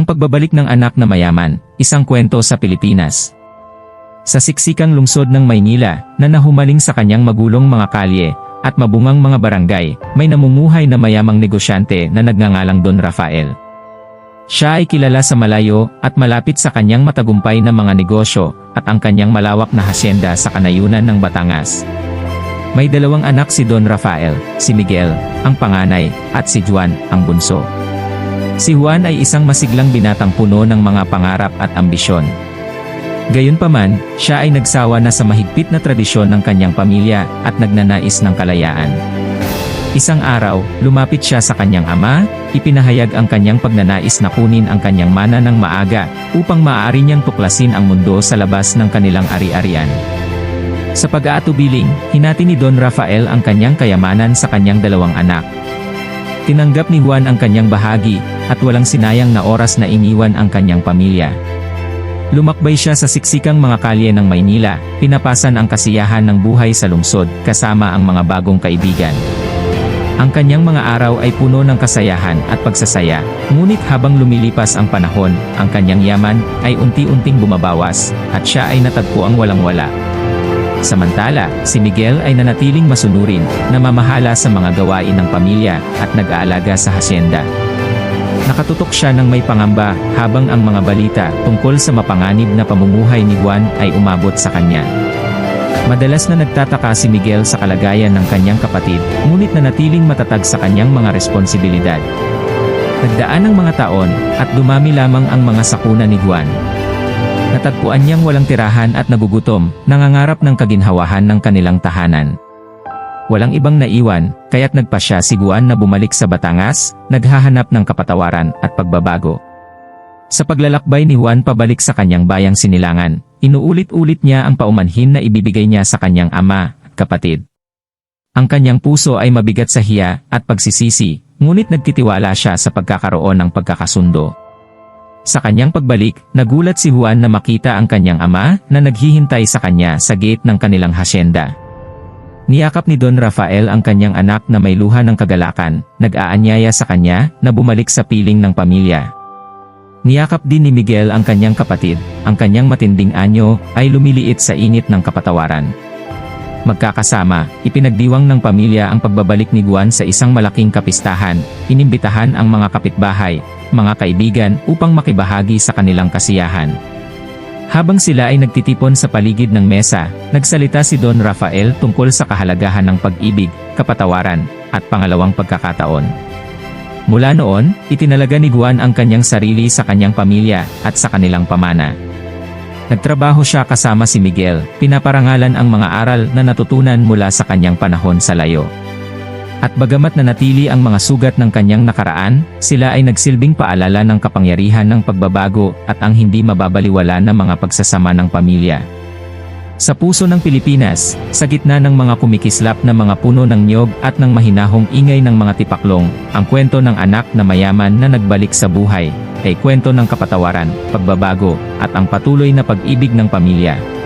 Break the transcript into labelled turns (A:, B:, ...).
A: Ang pagbabalik ng anak na mayaman, isang kwento sa Pilipinas. Sa siksikang lungsod ng Maynila, na nahumaling sa kanyang magulong mga kalye, at mabungang mga barangay, may namumuhay na mayamang negosyante na nagngangalang Don Rafael. Siya ay kilala sa malayo at malapit sa kanyang matagumpay na mga negosyo at ang kanyang malawak na hasyenda sa kanayunan ng Batangas. May dalawang anak si Don Rafael, si Miguel, ang panganay, at si Juan, ang bunso. Si Juan ay isang masiglang binatang puno ng mga pangarap at ambisyon. Gayunpaman, siya ay nagsawa na sa mahigpit na tradisyon ng kanyang pamilya at nagnanais ng kalayaan. Isang araw, lumapit siya sa kanyang ama, ipinahayag ang kanyang pagnanais na kunin ang kanyang mana ng maaga upang maaari niyang tuklasin ang mundo sa labas ng kanilang ari-arian. Sa pag-aatubiling, hinati ni Don Rafael ang kanyang kayamanan sa kanyang dalawang anak. Tinanggap ni Juan ang kanyang bahagi, at walang sinayang na oras na iniwan ang kanyang pamilya. Lumakbay siya sa siksikang mga kalye ng Maynila, pinapasan ang kasiyahan ng buhay sa lungsod, kasama ang mga bagong kaibigan. Ang kanyang mga araw ay puno ng kasayahan at pagsasaya, ngunit habang lumilipas ang panahon, ang kanyang yaman ay unti-unting bumabawas, at siya ay natagpo ang walang-wala. Samantala, si Miguel ay nanatiling masunurin, namamahala sa mga gawain ng pamilya, at nag-aalaga sa hasyenda. Nakatutok siya ng may pangamba, habang ang mga balita tungkol sa mapanganib na pamumuhay ni Juan ay umabot sa kanya. Madalas na nagtataka si Miguel sa kalagayan ng kanyang kapatid, ngunit nanatiling matatag sa kanyang mga responsibilidad. Nagdaan ang mga taon, at dumami lamang ang mga sakuna ni Juan. Natagpuan niyang walang tirahan at nagugutom, nangangarap ng kaginhawahan ng kanilang tahanan. Walang ibang naiwan, kaya't nagpasya si Juan na bumalik sa Batangas, naghahanap ng kapatawaran at pagbabago. Sa paglalakbay ni Juan pabalik sa kanyang bayang sinilangan, inuulit-ulit niya ang paumanhin na ibibigay niya sa kanyang ama, kapatid. Ang kanyang puso ay mabigat sa hiya at pagsisisi, ngunit nagtitiwala siya sa pagkakaroon ng pagkakasundo. Sa kanyang pagbalik, nagulat si Juan na makita ang kanyang ama na naghihintay sa kanya sa gate ng kanilang hasyenda. Niyakap ni Don Rafael ang kanyang anak na may luha ng kagalakan, nag-aanyaya sa kanya na bumalik sa piling ng pamilya. Niyakap din ni Miguel ang kanyang kapatid, ang kanyang matinding anyo ay lumiliit sa init ng kapatawaran. Magkakasama, ipinagdiwang ng pamilya ang pagbabalik ni Juan sa isang malaking kapistahan, inimbitahan ang mga kapitbahay, mga kaibigan upang makibahagi sa kanilang kasiyahan. Habang sila ay nagtitipon sa paligid ng mesa, nagsalita si Don Rafael tungkol sa kahalagahan ng pag-ibig, kapatawaran, at pangalawang pagkakataon. Mula noon, itinalaga ni Juan ang kanyang sarili sa kanyang pamilya at sa kanilang pamana. Nagtrabaho siya kasama si Miguel, pinaparangalan ang mga aral na natutunan mula sa kanyang panahon sa layo. At bagamat nanatili ang mga sugat ng kanyang nakaraan, sila ay nagsilbing paalala ng kapangyarihan ng pagbabago at ang hindi mababaliwala ng mga pagsasama ng pamilya. Sa puso ng Pilipinas, sa gitna ng mga kumikislap na mga puno ng niyog at ng mahinahong ingay ng mga tipaklong, ang kwento ng anak na mayaman na nagbalik sa buhay, ay kwento ng kapatawaran, pagbabago, at ang patuloy na pag-ibig ng pamilya.